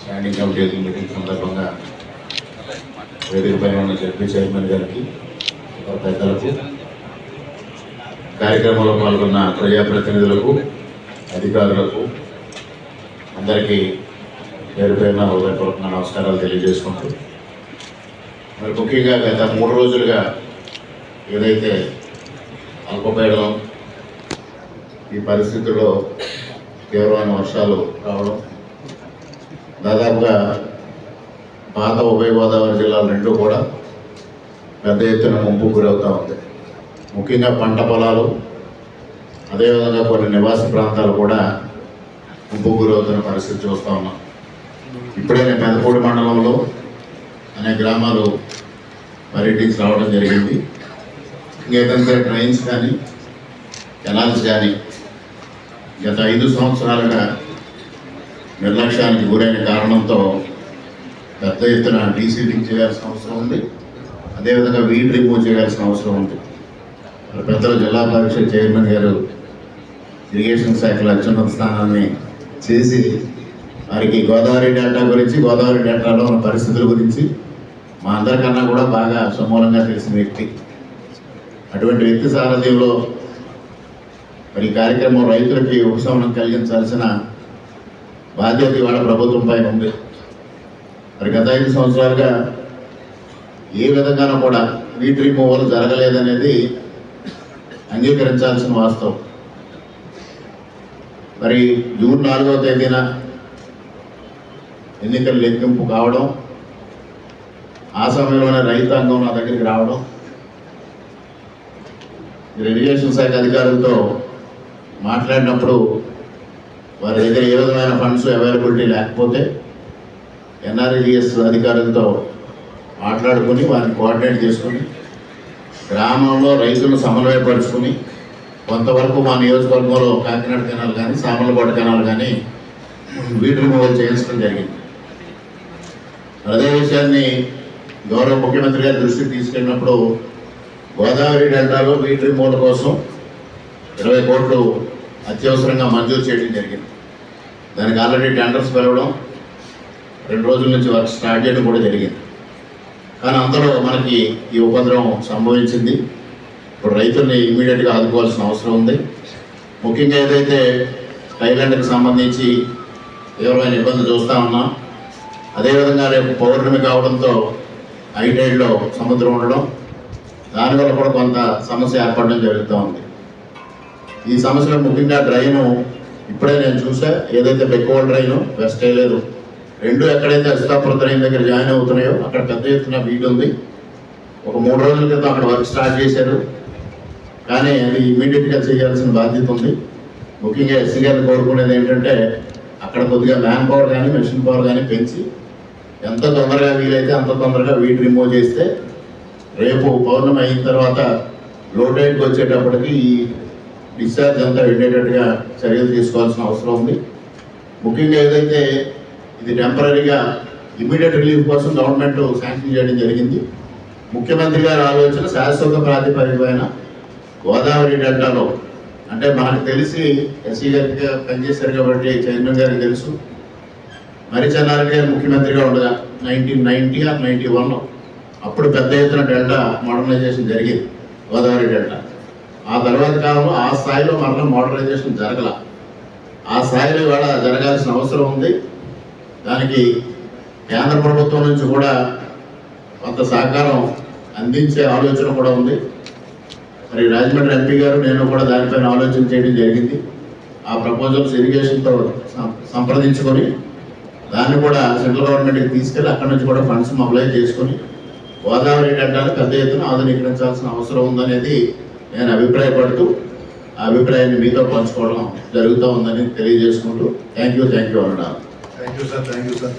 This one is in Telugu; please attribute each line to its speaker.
Speaker 1: స్టాండింగ్ కమిటీ మీటింగ్ సందర్భంగా వేదిక పైన ఉన్న జడ్పీ చైర్మన్ గారికి పెద్దలకు కార్యక్రమంలో పాల్గొన్న ప్రజాప్రతినిధులకు అధికారులకు అందరికీ పేరు పేరున హృదయపూర్వక నమస్కారాలు తెలియజేసుకుంటూ మరి ముఖ్యంగా గత మూడు రోజులుగా ఏదైతే అల్పపీడనం ఈ పరిస్థితుల్లో తీవ్రమైన వర్షాలు రావడం దాదాపుగా పాత ఉభయ గోదావరి జిల్లాలు రెండు కూడా పెద్ద ఎత్తున ముంపు గురవుతూ ఉంది. ముఖ్యంగా పంట పొలాలు అదేవిధంగా కొన్ని నివాస ప్రాంతాలు కూడా ముంపు గురవుతున్న పరిస్థితి చూస్తూ ఉన్నాం. ఇప్పుడే నేను పెదపూడి మండలంలో అనే గ్రామాలు పర్యటించి రావడం జరిగింది. ఇంకేదంటే ట్రైన్స్ కానీ కెనాల్స్ కానీ గత ఐదు సంవత్సరాలుగా నిర్లక్ష్యానికి గురైన కారణంతో పెద్ద ఎత్తున డీసీటింగ్ చేయాల్సిన అవసరం ఉంది. అదేవిధంగా వీడ్ రిమూవ్ చేయాల్సిన అవసరం ఉంది. పెద్దలు జిల్లా పరిషత్ చైర్మన్ గారు ఇరిగేషన్ శాఖలో అత్యున్నత స్థానాన్ని చేసి వారికి గోదావరి డేటా గురించి గోదావరి డేటాలో ఉన్న పరిస్థితుల గురించి మా అందరికన్నా కూడా బాగా సమూలంగా తెలిసిన వ్యక్తి. అటువంటి వ్యక్తి సారథ్యంలో మరి ఈ కార్యక్రమం రైతులకి ఉపశమనం కలిగించాల్సిన బాధ్యత ఇవాళ ప్రభుత్వం పైన ఉంది. మరి గత ఐదు సంవత్సరాలుగా ఏ విధంగానూ కూడా వీటి రిమూవల్ జరగలేదనేది అంగీకరించాల్సిన వాస్తవం. మరి జూన్ నాలుగవ తేదీన ఎన్నికల లెక్కింపు కావడం ఆ సమయంలోనే రైతాంగం నా దగ్గరికి రావడం ఇరిగేషన్ శాఖ అధికారులతో మాట్లాడినప్పుడు వారి దగ్గర ఏ విధమైన ఫండ్స్ అవైలబిలిటీ లేకపోతే ఎన్ఆర్జిఎస్ అధికారులతో మాట్లాడుకుని వారిని కోఆర్డినేట్ చేసుకుని గ్రామంలో రైతులను సమన్వయపరుచుకుని కొంతవరకు మా నియోజకవర్గంలో కాకినాడ కెనాల్ కానీ సామర్లపాటు కెనాల్ కానీ వీటి రిమూవల్ చేయించడం జరిగింది. అదే విషయాన్ని గౌరవ ముఖ్యమంత్రి గారి దృష్టికి తీసుకెళ్ళినప్పుడు గోదావరి డెల్టాలో వీటి రిమూవల్ కోసం ఇరవై కోట్లు అత్యవసరంగా మంజూరు చేయడం జరిగింది. దానికి ఆల్రెడీ టెండర్స్ పెరగడం రెండు రోజుల నుంచి వర్క్ స్టార్ట్ చేయడం కూడా జరిగింది. కానీ అంతలో మనకి ఈ ఉపద్రవం సంభవించింది. ఇప్పుడు రైతుల్ని ఇమీడియట్గా ఆదుకోవాల్సిన అవసరం ఉంది. ముఖ్యంగా ఏదైతే థైలాండ్కి సంబంధించి తీవ్రమైన ఇబ్బంది చూస్తూ ఉన్నాం అదేవిధంగా రేపు పౌర్ణమి కావడంతో ఐటైడ్లో సముద్రం ఉండడం దానివల్ల కూడా కొంత సమస్య ఏర్పడడం జరుగుతూ ఉంది. ఈ సమస్యలో ముఖ్యంగా డ్రైను ఇప్పుడే నేను చూసా ఏదైతే బెక్కువ డ్రైను వెస్ట్ లేదు. రెండు ఎక్కడైతే అస్తాపురం ట్రైన్ దగ్గర జాయిన్ అవుతున్నాయో అక్కడ పెద్ద ఎత్తున వీడ్ ఉంది. ఒక మూడు రోజుల క్రితం అక్కడ వర్క్ స్టార్ట్ చేశారు. కానీ అది ఇమీడియట్గా చేయాల్సిన బాధ్యత ఉంది. ముఖ్యంగా ఎస్సీ గారు కోరుకునేది ఏంటంటే అక్కడ కొద్దిగా మ్యాన్ పవర్ కానీ మెషిన్ పవర్ కానీ పెంచి ఎంత తొందరగా వీలైతే అంత తొందరగా వీటి రిమూవ్ చేస్తే రేపు పౌర్ణమి అయిన తర్వాత లో టైడ్కి వచ్చేటప్పటికి ఈ డిశ్చార్జ్ అంతా వెళ్ళేటట్టుగా చర్యలు తీసుకోవాల్సిన అవసరం ఉంది. ముఖ్యంగా ఏదైతే ఇది టెంపరీగా ఇమీడియట్ రిలీఫ్ కోసం గవర్నమెంట్ శాంక్షన్ చేయడం జరిగింది. ముఖ్యమంత్రి గారి ఆలోచన శాశ్వత ప్రాతిపదికమైన గోదావరి డెల్టాలో అంటే మనకు తెలిసి ఎస్సీ గారికి పనిచేశారు కాబట్టి చైర్మన్ గారికి తెలుసు. మరి చెన్నారెడ్డి గారు ముఖ్యమంత్రిగా ఉండగా నైన్టీన్ నైన్టీ ఆర్ నైన్టీ వన్లో అప్పుడు పెద్ద ఎత్తున డెల్టా మోడర్నైజేషన్ జరిగింది గోదావరి డెల్టా. ఆ తర్వాత కాలంలో ఆ స్థాయిలో మరలా మోడరైజేషన్ జరగల. ఆ స్థాయిలో కూడా జరగాల్సిన అవసరం ఉంది. దానికి కేంద్ర ప్రభుత్వం నుంచి కూడా కొంత సహకారం అందించే ఆలోచన కూడా ఉంది. మరి రాజమండ్రి ఎంపీ గారు నేను కూడా దానిపైన ఆలోచన చేయడం జరిగింది. ఆ ప్రపోజల్స్ ఇరిగేషన్తో సం- సంప్రదించుకొని దాన్ని కూడా సెంట్రల్ గవర్నమెంట్కి తీసుకెళ్ళి అక్కడి నుంచి కూడా ఫండ్స్ అప్లై చేసుకొని గోదావరి డెల్టాను పెద్ద ఎత్తున ఆధునీకరించాల్సిన అవసరం ఉందనేది నేను అభిప్రాయపడుతూ ఆ అభిప్రాయాన్ని మీతో పంచుకోవడం జరుగుతూ ఉందని తెలియజేసుకుంటూ థ్యాంక్ యూ థ్యాంక్ యూ అన్నాను
Speaker 2: thank you sir thank you sir.